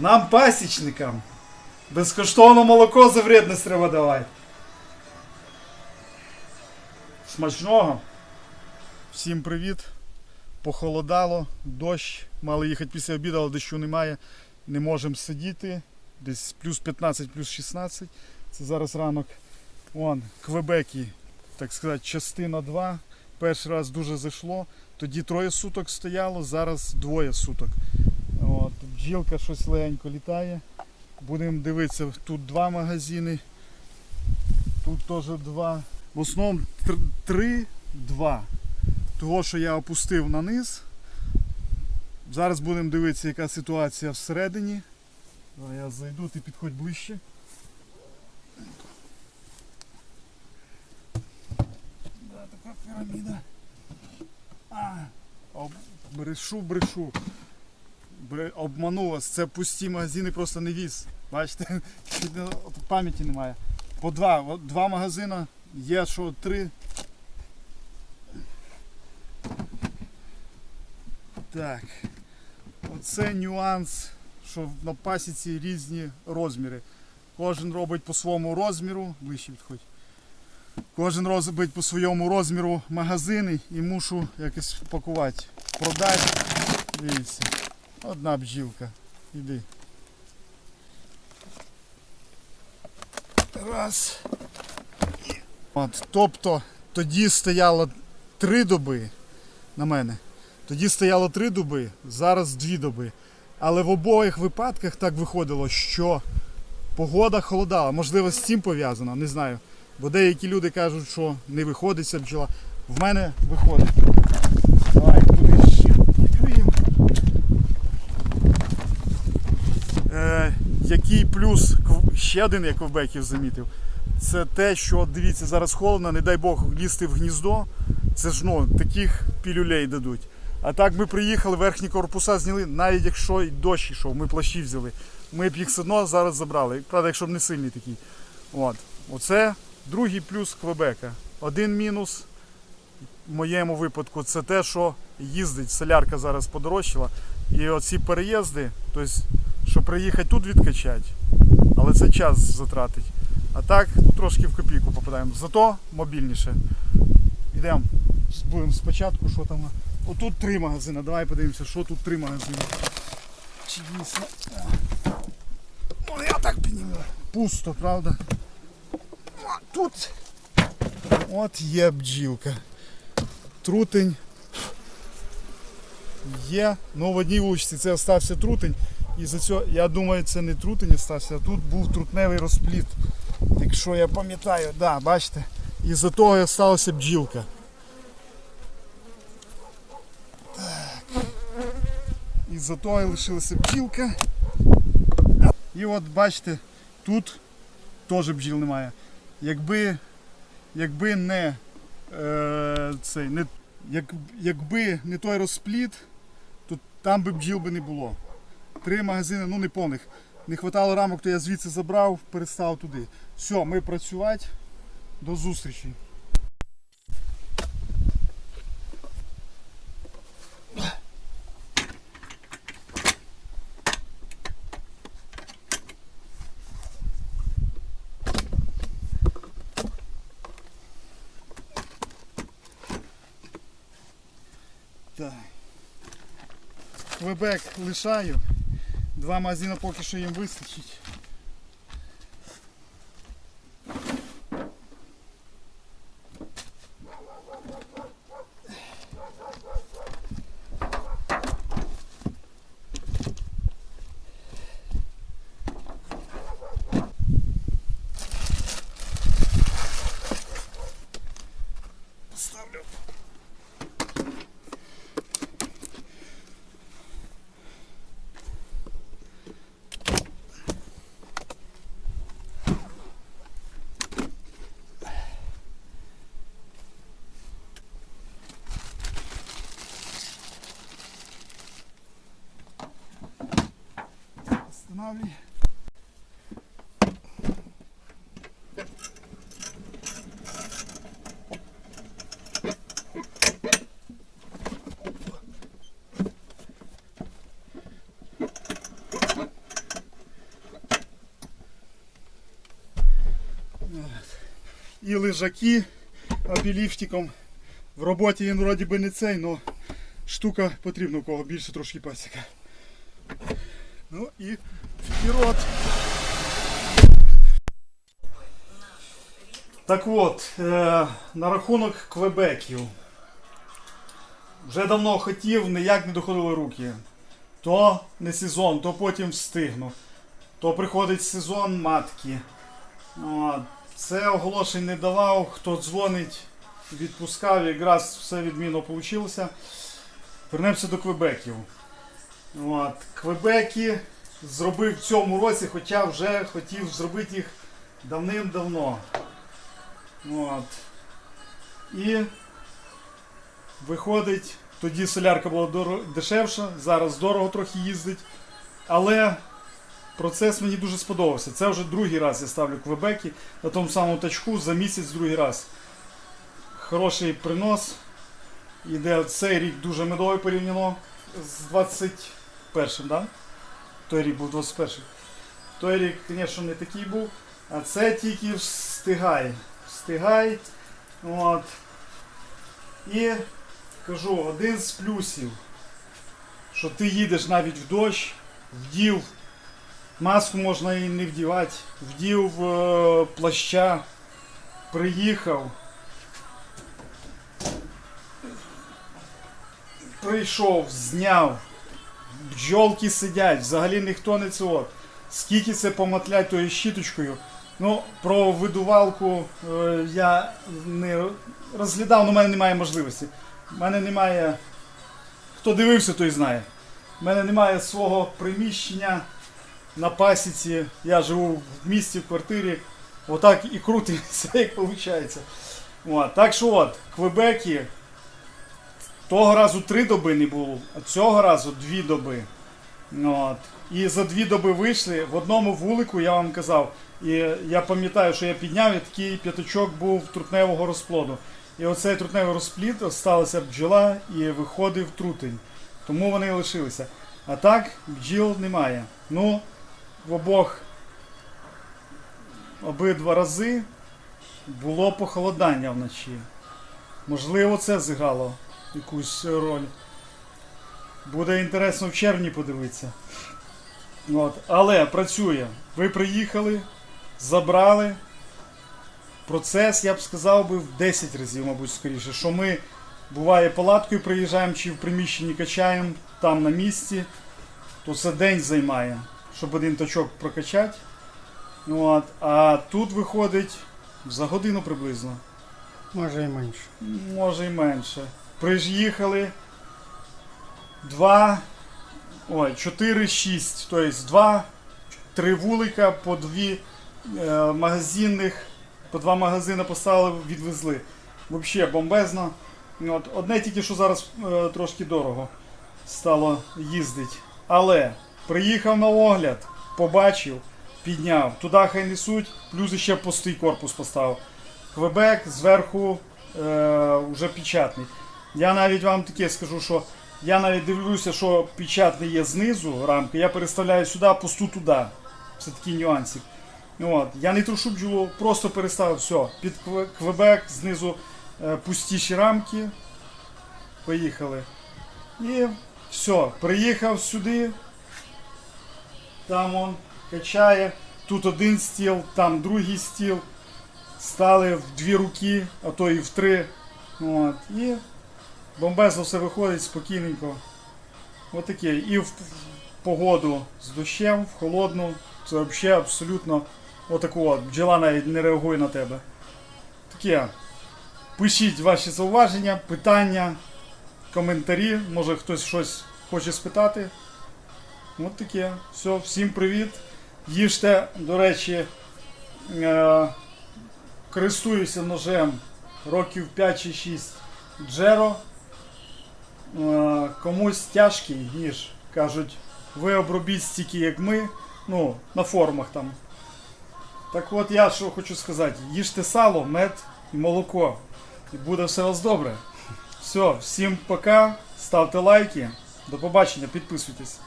Нам пасічникам. Безкоштовно молоко за вредність треба давати. Смачного. Всім привіт. Похолодало, дощ. Мали їхати після обіду, але дощу немає. Не можемо сидіти. Десь плюс 15, плюс 16. Це зараз ранок. Вон, Квебекі, так сказати, частина 2. Перший раз дуже зайшло. Тоді троє суток стояло, зараз двоє суток. Бджілка щось легенько літає. Будемо дивитися, тут два магазини, тут теж два. В основному три, два. Того, що я опустив на низ. Зараз будемо дивитися, яка ситуація всередині. Я зайду, ти підходь ближче. Така піраміда. А, брешу, брешу. Бре, обманув вас. Це пусті магазини, просто не віз. Бачите, пам'яті немає. По два. Два магазини. Є що три. Так. Оце нюанс, що на пасіці різні розміри. Кожен робить по своєму розміру. Ближче підходь. Кожен робить по своєму розміру магазини і мушу якось пакувати. Продати. Дивіться. Одна бджілка. Іди. Раз. От, тобто тоді стояло три доби на мене. Тоді стояло три доби, зараз дві доби. Але в обох випадках так виходило, що погода холодала. Можливо, з цим пов'язано, не знаю. Бо деякі люди кажуть, що не виходить ця бджола. В мене виходить. Давай туди ще відкриємо. Е, який плюс ще один, як Ковбеків замітив, це те, що дивіться, зараз холодно, не дай Бог лізти в гніздо. Це ж ну, таких пілюлей дадуть. А так ми приїхали, верхні корпуса зняли, навіть якщо й дощ йшов, ми плащі взяли. Ми б їх все одно зараз забрали. Правда, якщо б не сильний такий. От. Оце другий плюс Квебека. Один мінус в моєму випадку це те, що їздить, солярка зараз подорожчала. І оці переїзди, тобто, щоб приїхати тут відкачати, але це час затратить. А так ну, трошки в копійку попадаємо. Зато мобільніше. Йдемо. Будемо спочатку, що там. Отут три магазини. Давай подивимося, що тут три магазини. Чи дійсно. Ну я так підніму. Пусто, правда? А Тут. От є бджілка. Трутень. Є. Ну в одній вулиці це остався трутень. І за цього, я думаю, це не трутень остався, а тут був трутневий розпліт. Якщо я пам'ятаю, да, бачите. І за того залишилася бджілка. І за того лишилася бджілка. І от бачите, тут теж бджіл немає. Якби, якби не е, цей, не, як, якби не той розпліт, то там би бджіл би не було. Три магазини, ну не повних. Не хватало рамок, то я звідси забрав, перестав туди. Все, ми працювати. До зустрічі. Так. Квебек лишаю. Два магазини поки що їм вистачить. Поставлю. останавливай. І лежаки абіліфтиком. В роботі він вроді би не цей, але штука потрібна у кого більше трошки пасіка. Ну і вперед. Так от, е, на рахунок квебеків. Вже давно хотів, ніяк не доходили руки. То не сезон, то потім встигну. То приходить сезон матки. Це оголошень не давав, хто дзвонить, відпускав, якраз все відмінно вийшло. Вернемося до квебеків. От. Квебеки зробив в цьому році, хоча вже хотів зробити їх давним-давно. От. І виходить, тоді солярка була дешевша, зараз дорого трохи їздить. Але процес мені дуже сподобався. Це вже другий раз я ставлю квебеки на тому самому тачку за місяць другий раз. Хороший принос. Іде цей рік дуже медовий порівняно з 21-м, да? Той рік був 21-й. Той рік, звісно, не такий був. А це тільки встигай. Встигай. От. І кажу, один з плюсів, що ти їдеш навіть в дощ, вдів, маску можна і не вдівати, вдів е, плаща, приїхав. Прийшов, зняв, бджолки сидять, взагалі ніхто не от. Скільки це поматлять тою щіточкою. Ну, про видувалку е, я не розглядав, але в мене немає можливості. У мене немає. Хто дивився, той знає. У мене немає свого приміщення на пасіці. Я живу в місті, в квартирі. Отак і крутиться, як виходить. От, так що от, Квебеки. Того разу три доби не було, а цього разу дві доби. От. І за дві доби вийшли. В одному вулику я вам казав, і я пам'ятаю, що я підняв, і такий п'ятачок був трутневого розплоду. І оцей трутневий розплід осталася бджола і виходив трутень. Тому вони і лишилися. А так, бджіл немає. Ну, в обох обидва рази було похолодання вночі. Можливо, це зіграло якусь роль. Буде інтересно в червні подивитися. От. Але працює. Ви приїхали, забрали. Процес, я б сказав би, в 10 разів, мабуть, скоріше. Що ми буває палаткою приїжджаємо чи в приміщенні качаємо там на місці, то це день займає, щоб один точок прокачати. От. А тут виходить за годину приблизно. Може і менше. Може і менше. Приїхали. Два. Ой, 4, 6. Тобто два, три вулика по дві е, магазинних, по два магазини поставили, відвезли. Взагалі бомбезно. От, одне тільки, що зараз е, трошки дорого стало їздити. Але приїхав на огляд, побачив, підняв. Туди хай несуть, плюс ще пустий корпус поставив. Квебек зверху е, вже печатний. Я навіть вам таке скажу, що я навіть дивлюся, що печатний є знизу рамки, я переставляю сюди, пусту туди. Це такий нюансик. От. Я не трушу бджолу, просто переставив все. Під Квебек знизу е, пустіші рамки. Поїхали. І все, приїхав сюди. Там он качає. Тут один стіл, там другий стіл. Стали в дві руки, а то і в три. От. І бомбезно все виходить спокійненько. Отаке. І в погоду з дощем, в холодну. Це взагалі абсолютно отаку от. Бджола навіть не реагує на тебе. Таке. Пишіть ваші зауваження, питання, коментарі. Може хтось щось хоче спитати. От таке. Все, всім привіт. Їжте, до речі, е- користуюся ножем років 5 чи 6 Джеро. Комусь тяжкий ніж. Кажуть, ви обробіть стільки, як ми. Ну, на форумах там. Так от я що хочу сказати, їжте сало, мед і молоко. І буде все у вас добре. Все, всім пока, ставте лайки. До побачення, підписуйтесь.